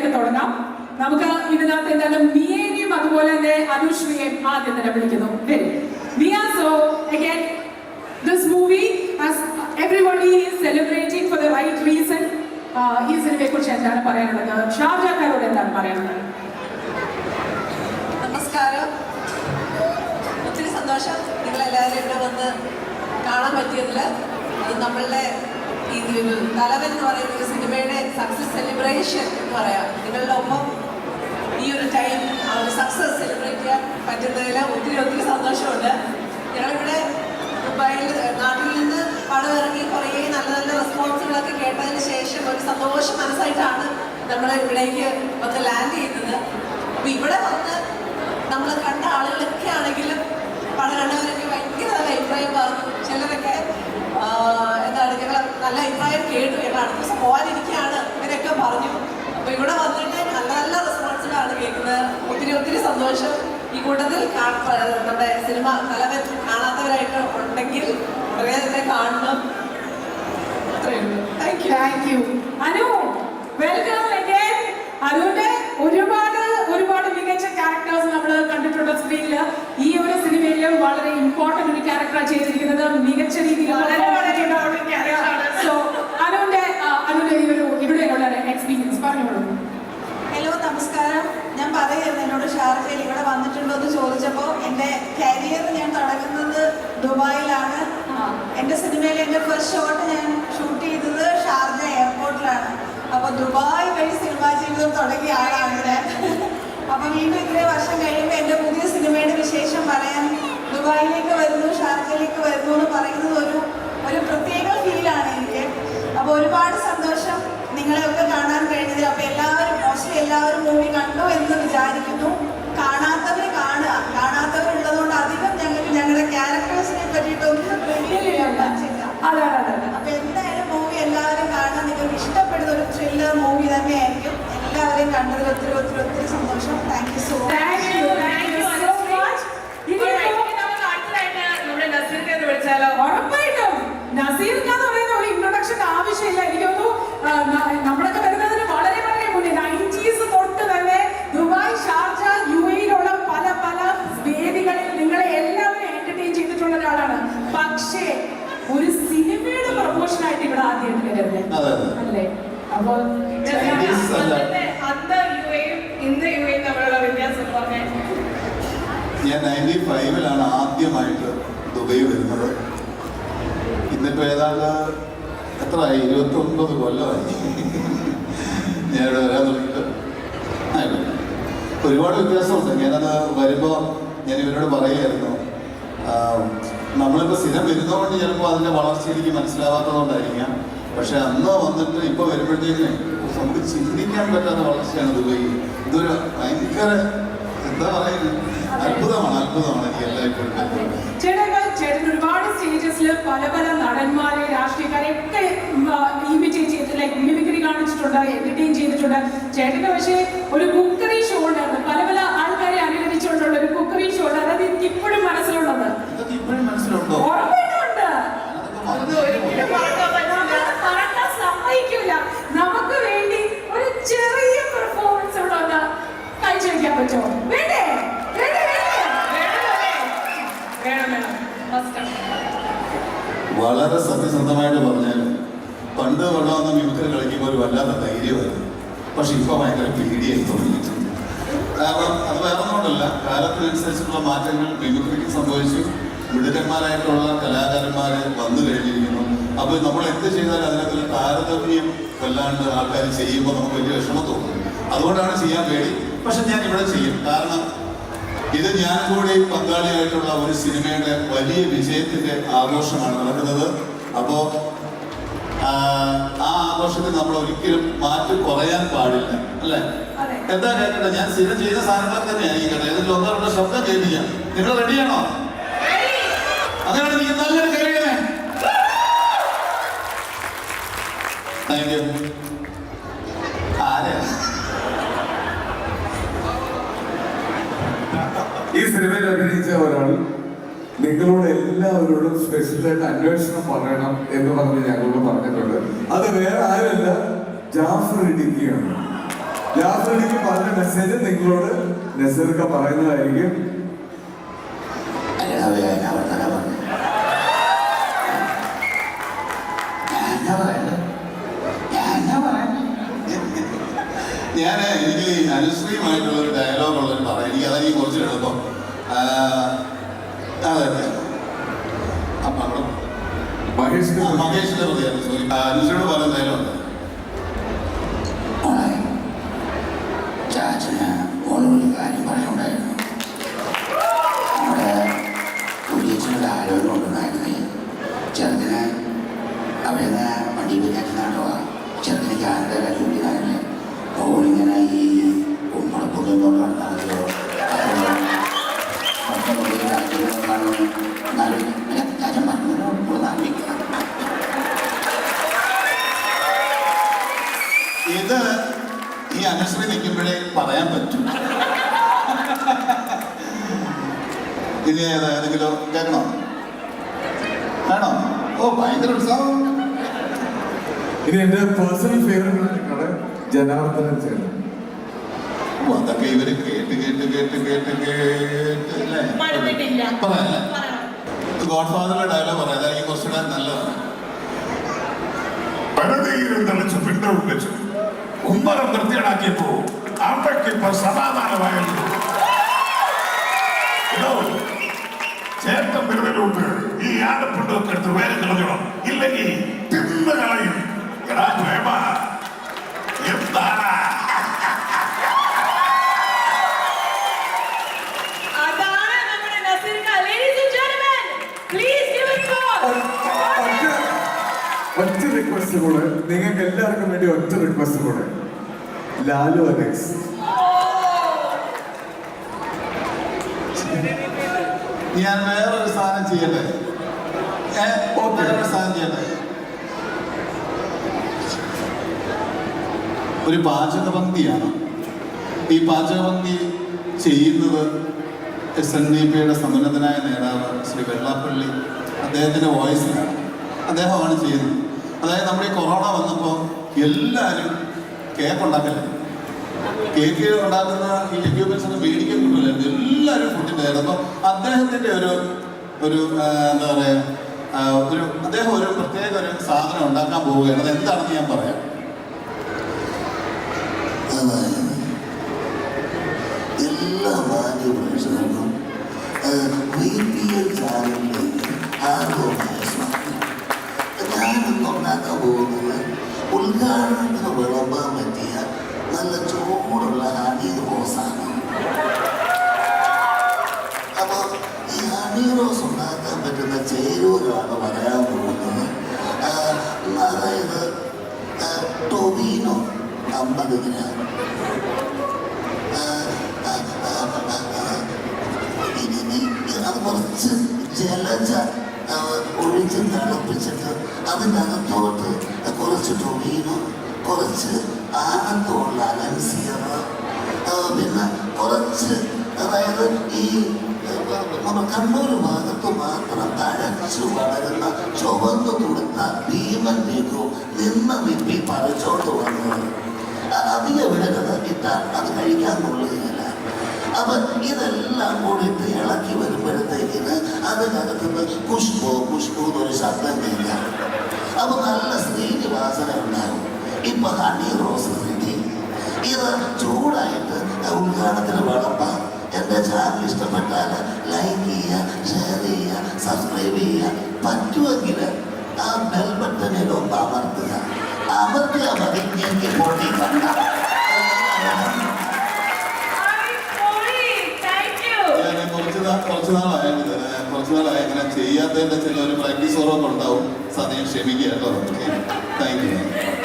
ആയിട്ട് തുടങ്ങാം. നമുക്ക് ഇതിനകത്ത് എന്തായാലും മിയേനെയും അതുപോലെ തന്നെ അനുശ്രീയും ആദ്യം തന്നെ വിളിക്കുന്നു Miya so again this movie everybody is celebrating for the right reason ഈ സിനിമയെ കുറിച്ച് എന്താണ് പറയാനുള്ളത്? ഷാർജക്കാരോട് എന്താണ് പറയാനുള്ളത്? നമസ്കാരം. ഒത്തിരി സന്തോഷം നിങ്ങളെല്ലാവരും ഇവിടെ വന്ന് കാണാൻ പറ്റിയതിൽ നമ്മളുടെ ഈ തലവൻ എന്ന് പറയുന്ന ഒരു സിനിമയുടെ സക്സസ് സെലിബ്രേഷൻ എന്ന് പറയാം. നിങ്ങളുടെ ഒപ്പം ഈ ഒരു ടൈം ഒരു സക്സസ് സെലിബ്രേറ്റ് ചെയ്യാൻ പറ്റുന്നതിൽ ഒത്തിരി ഒത്തിരി സന്തോഷമുണ്ട്. ഞങ്ങളിവിടെ ദുബായിൽ നാട്ടിൽ നിന്ന് പടം ഇറങ്ങി കുറേ നല്ല നല്ല റെസ്പോൺസുകളൊക്കെ കേട്ടതിന് ശേഷം ഒരു സന്തോഷ മനസ്സായിട്ടാണ് നമ്മൾ ഇവിടേക്ക് വന്ന് ലാൻഡ് ചെയ്യുന്നത്. അപ്പം ഇവിടെ വന്ന് നമ്മൾ കണ്ട ആളുകളൊക്കെ ആണെങ്കിലും പടം കണ്ടവരൊക്കെ ഭയങ്കര അഭിപ്രായം പറഞ്ഞു ചിലരൊക്കെ ആ, എന്താണ് ഞങ്ങൾ നല്ല അഭിപ്രായം കേട്ടു ഞങ്ങൾ അടുത്ത ദിവസം പോകാനിരിക്കുകയാണ് ഇവരൊക്കെ പറഞ്ഞു അപ്പോൾ ഇവിടെ വന്നിട്ട് നല്ല നല്ല റെസ്പോൺസുകളാണ് കേൾക്കുന്നത് ഒത്തിരി സന്തോഷം. ഈ കൂട്ടത്തിൽ നമ്മുടെ സിനിമ തലവൻ കാണാത്തവരായിട്ട് ഉണ്ടെങ്കിൽ തന്നെ കാണണം. താങ്ക് യു അനു വെൽക്കം അനുവിന്റെ ഒരുപാട് ഒരുപാട് മികച്ച ക്യാരക്ടേഴ്സ് നമ്മൾ കണ്ടിട്ടുണ്ട് സ്ക്രീനിൽ ഈ ഒരു സിനിമയിൽ വളരെ ഇമ്പോർട്ടന്റ് ഒരു ക്യാരക്ടറാണ് ചെയ്തിരിക്കുന്നത് മികച്ച രീതിയിൽ വളരെ വളരെ ഇമ്പോർട്ടന്റ് character ആണ്. സോ അനുവിന്റെ ആ, അനുവിന്റെ ഈ ഒരു ഇവിടെയുള്ള എക്സ്പീരിയൻസ് പറഞ്ഞോളൂ ഹലോ നമസ്കാരം ഞാൻ പറയായിരുന്നു ഷാർജയിൽ ഇവിടെ വന്നിട്ടുണ്ടോ എന്ന് ചോദിച്ചപ്പോൾ എന്റെ കരിയർ ഞാൻ തുടങ്ങുന്നത് ദുബായിലാണ്. എന്റെ സിനിമയിൽ എന്റെ ഫസ്റ്റ് ഷോട്ട് ഞാൻ ഷൂട്ട് ചെയ്തത് ഷാർജ എയർപോർട്ടിലാണ്. അപ്പോൾ ദുബായ് വഴി സിനിമാ ജീവിതം തുടങ്ങിയ ആളാണ് ഞാൻ. അപ്പം വീണ്ടും ഇത്രയും വർഷം കഴിയുമ്പോൾ എന്റെ പുതിയ സിനിമയുടെ വിശേഷം പറയാൻ ദുബായിലേക്ക് വരുന്നു ഷാർജയിലേക്ക് വരുന്നു എന്ന് പറയുന്നത് ഒരു ഒരു പ്രത്യേക ഫീലാണ് എനിക്ക്. അപ്പോൾ ഒരുപാട് സന്തോഷം. നിങ്ങളെയൊക്കെ കാണാൻ കഴിഞ്ഞതിൽ അപ്പോൾ എല്ലാവരും മോസ്റ്റ്ലി എല്ലാവരും മൂവി കണ്ടു എന്ന് വിചാരിക്കുന്നു കാണാത്തവർ കാണുക കാണാത്തവരുള്ളതുകൊണ്ട് അധികം ഞങ്ങൾക്ക് ഞങ്ങളുടെ ക്യാരക്ടേഴ്സിനെ പറ്റിയിട്ടൊന്നും റിവീൽ ചെയ്യാൻ പറ്റില്ല അതെ അതെ അതെ അപ്പോൾ എന്തായാലും മൂവി എല്ലാവരും കാണാൻ നിങ്ങൾക്ക് ഇഷ്ടപ്പെടുന്ന ഒരു ത്രില്ലർ മൂവി തന്നെയായിരിക്കും എല്ലാവരെയും കണ്ടതിൽ ഒത്തിരി ഒത്തിരി ഒത്തിരി സന്തോഷം. താങ്ക് യു സോ ഉറപ്പായിട്ടും. നസീർ എന്ന് പറയുന്ന ഒരു ഇൻട്രൊഡക്ഷൻ ആവശ്യമില്ല. എനിക്ക് തോന്നുന്നു നമ്മളൊക്കെ വരുന്നതിന് വളരെ വളരെ മുന്നേ നയന്റീസ് തൊട്ട് തന്നെ ദുബായ് ഷാർജ യു എയിലുള്ള പല പല വേദികളിൽ നിങ്ങളെ എല്ലാവരും എന്റർടൈൻ ചെയ്തിട്ടുള്ള ഒരാളാണ്. പക്ഷേ ഒരു സിനിമയുടെ പ്രൊമോഷൻ ആയിട്ട് ഇവിടെ ആദ്യമായിട്ട് വരുന്നത്. അല്ലേ? അപ്പോൾ Chinese അല്ല. അന്ന് യു എയും ഇന്ന് യു എയും തമ്മിലുള്ള വ്യത്യാസം പറഞ്ഞേ ഞാൻ നയന്റി ഫൈവിലാണ് ആദ്യമായിട്ട് ദുബൈ വരുന്നത്. ഇന്നിപ്പോൾ ഏതാണ്ട് എത്ര ഇരുപത്തി കൊല്ലമായി. കൊല്ലമായി ഞാനിവിടെ വരാൻ തുടങ്ങിയിട്ട്. ഒരുപാട് വ്യത്യാസമുണ്ട്. ഞാനത് വരുമ്പോൾ ഞാൻ ഇവരോട് പറയുമായിരുന്നു നമ്മളിപ്പോൾ സ്ഥിരം വരുന്നതുകൊണ്ട് ചിലപ്പോൾ അതിന്റെ വളർച്ച എനിക്ക് മനസ്സിലാവാത്തതുകൊണ്ടായിരിക്കാം. പക്ഷെ അന്ന് വന്നിട്ട് ഇപ്പോൾ വരുമ്പോഴത്തേക്കിന് നമുക്ക് ചിന്തിക്കാൻ പറ്റാത്ത വളർച്ചയാണ് ദുബൈ ഇതൊരു ഭയങ്കര എന്താ പറയുന്നത് അത്ഭുതമാണ് അത്ഭുതമാണ് എനിക്ക് എല്ലായ്പ്പോഴും ചേട്ടൻ ഒരുപാട് സ്റ്റേജസിൽ പല പല നടന്മാരെ രാഷ്ട്രീയക്കാരെ ഒക്കെ ഇമിറ്റേറ്റ് ചെയ്ത് ലൈക്ക് മിമിക്രി കാണിച്ചിട്ടുണ്ട് എന്റർടൈൻ ചെയ്തിട്ടുണ്ട്. ചേട്ടന്റെ പക്ഷേ ഒരു കുക്കറി ഷോ ഉണ്ടായിരുന്നു. പല പല ആൾക്കാരെ അനുകരിച്ചുകൊണ്ടുള്ള ഒരു കുക്കറി ഷോ ഉണ്ട് അതായത് എനിക്ക് ഇപ്പോഴും മനസ്സിലുള്ളത് ഇതൊക്കെ ഇപ്പോഴും മനസ്സിലുണ്ടോ ഉറപ്പായിട്ടുമുണ്ട് ഞാനതൊക്കെ മറന്നു. നമ്മൾ മറക്കാൻ സമ്മതിക്കില്ല നമുക്ക് വേണ്ടി ഒരു ചെറിയ പെർഫോമൻസ് ഇവിടെ ഒന്ന് കാഴ്ചവെക്കാൻ പറ്റുമോ വേണ്ടേ വേണ്ടേ വേണ്ടേ വേണം വേണം ഫസ്റ്റ് വളരെ സത്യസന്ധമായിട്ട് പറഞ്ഞാൽ പണ്ട് കൊണ്ടുവന്ന മിമിക്രി കളിക്കുമ്പോൾ ഒരു വല്ലാത്ത ധൈര്യമായിരുന്നു. പക്ഷെ ഇപ്പൊ ഭയങ്കര പേടിയായി തോന്നിയിട്ടുണ്ട്. കാരണം അത് വേറെ കൊണ്ടല്ല കാലത്തിനനുസരിച്ചുള്ള മാറ്റങ്ങൾ മിമിക്രിക്ക് സംഭവിച്ചു. മിടുക്കന്മാരായിട്ടുള്ള കലാകാരന്മാർ വന്നു കഴിഞ്ഞിരിക്കുന്നു. അപ്പോൾ നമ്മൾ എന്ത് ചെയ്താലും അതിനകത്ത് താരതമ്യം വല്ലാണ്ട് ആൾക്കാർ ചെയ്യുമ്പോൾ നമുക്ക് വലിയ വിഷമം തോന്നും. അതുകൊണ്ടാണ് ചെയ്യാൻ പേടി. പക്ഷെ ഞാൻ ഇവിടെ ചെയ്യും. കാരണം ഇത് ഞാൻ കൂടി പങ്കാളിയായിട്ടുള്ള ഒരു സിനിമയുടെ വലിയ വിജയത്തിന്റെ ആഘോഷമാണ് നടക്കുന്നത്. അപ്പോ ആ ആഘോഷത്തെ ആഘോഷത്തിൽ നമ്മൾ ഒരിക്കലും മാറ്റി കുറയാൻ പാടില്ല അല്ലേ. എന്താ കേട്ടോ ഞാൻ സ്ഥിരം ചെയ്ത സാധനങ്ങൾ തന്നെയാണ് ഈ കഥ ഏതെങ്കിലും ഒന്നോ രണ്ടോ ശബ്ദം കേൾപ്പിക്കാം നിങ്ങൾ റെഡിയാണോ? അതാണ് നിങ്ങൾ നല്ലൊരു കഴിയണേ താങ്ക് യു ആരാ ഈ സിനിമയിൽ അഭിനയിച്ച ഒരാൾ നിങ്ങളോട് എല്ലാവരോടും സ്പെഷ്യലായിട്ട് അന്വേഷണം പറയണം എന്ന് പറഞ്ഞ് ഞങ്ങളോട് പറഞ്ഞിട്ടുണ്ട്. അത് വേറെ ആരുമല്ല ജാഫർ ഇടുക്കിയാണ്. ജാഫർ ഓൾറെഡി പറഞ്ഞ മെസ്സേജ് നിങ്ങളോട് നസീർക്ക പറയുന്നതായിരിക്കും. ഞാൻ എനിക്ക് അനുശ്രീയുമായിട്ടുള്ള ഒരു ഡയലോഗ് ഉള്ളത് പറയാം എനിക്ക് അതായിരിക്കും കുറച്ച് എളുപ്പം. ആ, അതെ അപ്പം അവിടെ മഹേഷിന്റെ മഹേഷിന്റെ പ്രതിയാണ് സോറി അനുശ്രീയോട് പറയുന്ന ഡയലോഗ് മോളെ ചാച്ചന് മോളൊരു കാര്യം പറഞ്ഞുണ്ടായിരുന്നു നമ്മുടെ കുടിയച്ചനൊരു ആരോഗ്യം ഉണ്ടെന്നായിരുന്നേ ചെറുതിന് അവരെന്ന് വണ്ടി വിചാരിച്ചാട്ടോ ചെറുതിന് കാനഡ കല്ലുപിടിക്കാനല്ലേ ഓളിങ്ങനെ ഈ കുമ്പളപ്പൊക്കെ കൊണ്ട് ഇത് ഈ അനുശ്രീ നിൽക്കുമ്പോഴേ പറയാൻ പറ്റും. ഇനി ഏതാ ഏതെങ്കിലും കേൾക്കണോ? വേണോ? ഓ ഭയങ്കര ഉത്സാഹം. ഇനി എന്റെ പേഴ്സണൽ ഫേവറേറ്റ് ജനാർദ്ദന ജനാർദ്ദനൻ ചേട്ടൻ. അതൊക്കെ ഇവർ കേട്ട് കേട്ട് കേട്ട് കേട്ട് കേട്ട്. പറയാല്ലേ? ഗോഡ് ഫാദറിന്റെ ഡയലോഗ് പറയാം കുറച്ചുകൂടെ നല്ലതാണ്. പഴതീരം തളിച്ചു പിണ്ടവും വെച്ചു. ഉമ്മരം വൃത്തിയാക്കിയപ്പോ അവിടേക്ക് ഇപ്പൊ എടോ, ഒറ്റ റിക്വസ്റ്റ് കൂടെ. നിങ്ങൾക്ക് എല്ലാവർക്കും വേണ്ടി ഒറ്റ റിക്വസ്റ്റ് കൂടെ. ലാലു അലക്സ് ഞാൻ വേറൊരു സാധനം ചെയ്യട്ടെ. വേറൊരു സാധനം ചെയ്യട്ടെ? ഒരു പാചക പങ്ക്തിയാണ് ഈ പാചക പങ്ക്തി ചെയ്യുന്നത് എസ് എൻ ഡി പിയുടെ സമുന്നതനായ നേതാവ് ശ്രീ വെള്ളാപ്പള്ളി. അദ്ദേഹത്തിന്റെ വോയിസിലാണ്. അദ്ദേഹമാണ് ചെയ്യുന്നത്. അതായത് നമ്മുടെ ഈ കൊറോണ വന്നപ്പോൾ എല്ലാവരും കേക്ക് ഉണ്ടാക്കല്ലേ? കേക്ക് ഉണ്ടാക്കുന്ന ഈ എക്യൂപ്മെന്റ്സ് ഒന്നും മേടിക്കാൻ കിട്ടില്ലായിരുന്നു എല്ലാവരും ഫുഡിന്റെ ആയിരുന്നു അപ്പോൾ ഒരു ഒരു എന്താ പറയുക ഒരു അദ്ദേഹം ഒരു പ്രത്യേക ഒരു സാധനം ഉണ്ടാക്കാൻ പോവുകയാണ്. അത് എന്താണെന്ന് ഞാൻ പറയാം. എല്ലാ മാന്യ പോകുന്നത് ഉദ്ഘാടനത്തിന് വിളമ്പാൻ പറ്റിയ നല്ല ചൂടുള്ള ഹണീർ റോസാണ് അപ്പോൾ ഈ ഹണീർ റോസ് ഉണ്ടാക്കാൻ പറ്റുന്ന ചേരൂരാണ് പറയാൻ പോകുന്നത് അതായത് ആ, ടൊബീനോ അമ്പത് ഗ്രാം അത് കുറച്ച് ജലജ ഒഴിച്ച് തിളപ്പിച്ചിട്ട് അതിനകത്തോട്ട് കുറച്ച് ടൊമീനോ കുറച്ച് ആകത്തോടുള്ള അലൻസിയർ പിന്നെ കുറച്ച് അതായത് ഈ കണ്ണൂർ ഭാഗത്ത് മാത്രം തഴച്ചു വളരുന്ന ചുവന്നു കൊടുത്ത ഭീമൻ നീക്കു നിന്ന വിപ്പി പറിച്ചോട്ട് വന്നത്. അധികം വിടരുത് ഇട്ടാൽ അത് കഴിക്കാൻ കൊള്ളുകയില്ല. അപ്പൊ ഇതെല്ലാം കൂടി ഇളക്കി ഇളക്കി വരുമ്പോഴത്തേക്കിന് അതിനകത്തുനിന്ന് കുഷ്പോ പുഷ്പോ എന്നൊരു ശബ്ദം കേൾക്കാം. അപ്പൊ നല്ല സ്നേഹ വാസന ഉണ്ടാകും. ഇപ്പൊ ഹണി റോസ് കിട്ടി ഇത് ചൂടായിട്ട് ഉദ്ഘാടനത്തിന് വിളമ്പാം എന്റെ ചാനൽ ഇഷ്ടപ്പെട്ടാൽ ലൈക്ക് ചെയ്യുക ഷെയർ ചെയ്യുക സബ്സ്ക്രൈബ് ചെയ്യുക. പറ്റുമെങ്കിൽ ആ ബെൽ ബട്ടണിൽ ഒന്ന് അമർത്തുക. അമർത്തിയാൽ മതി. ചെയ്യാത്തതിന്റെ ചില ഒരു പ്രാക്ടീസ് കുറവൊക്കെ ഉണ്ടാവും. സദയം ക്ഷമിക്കുക താങ്ക് യു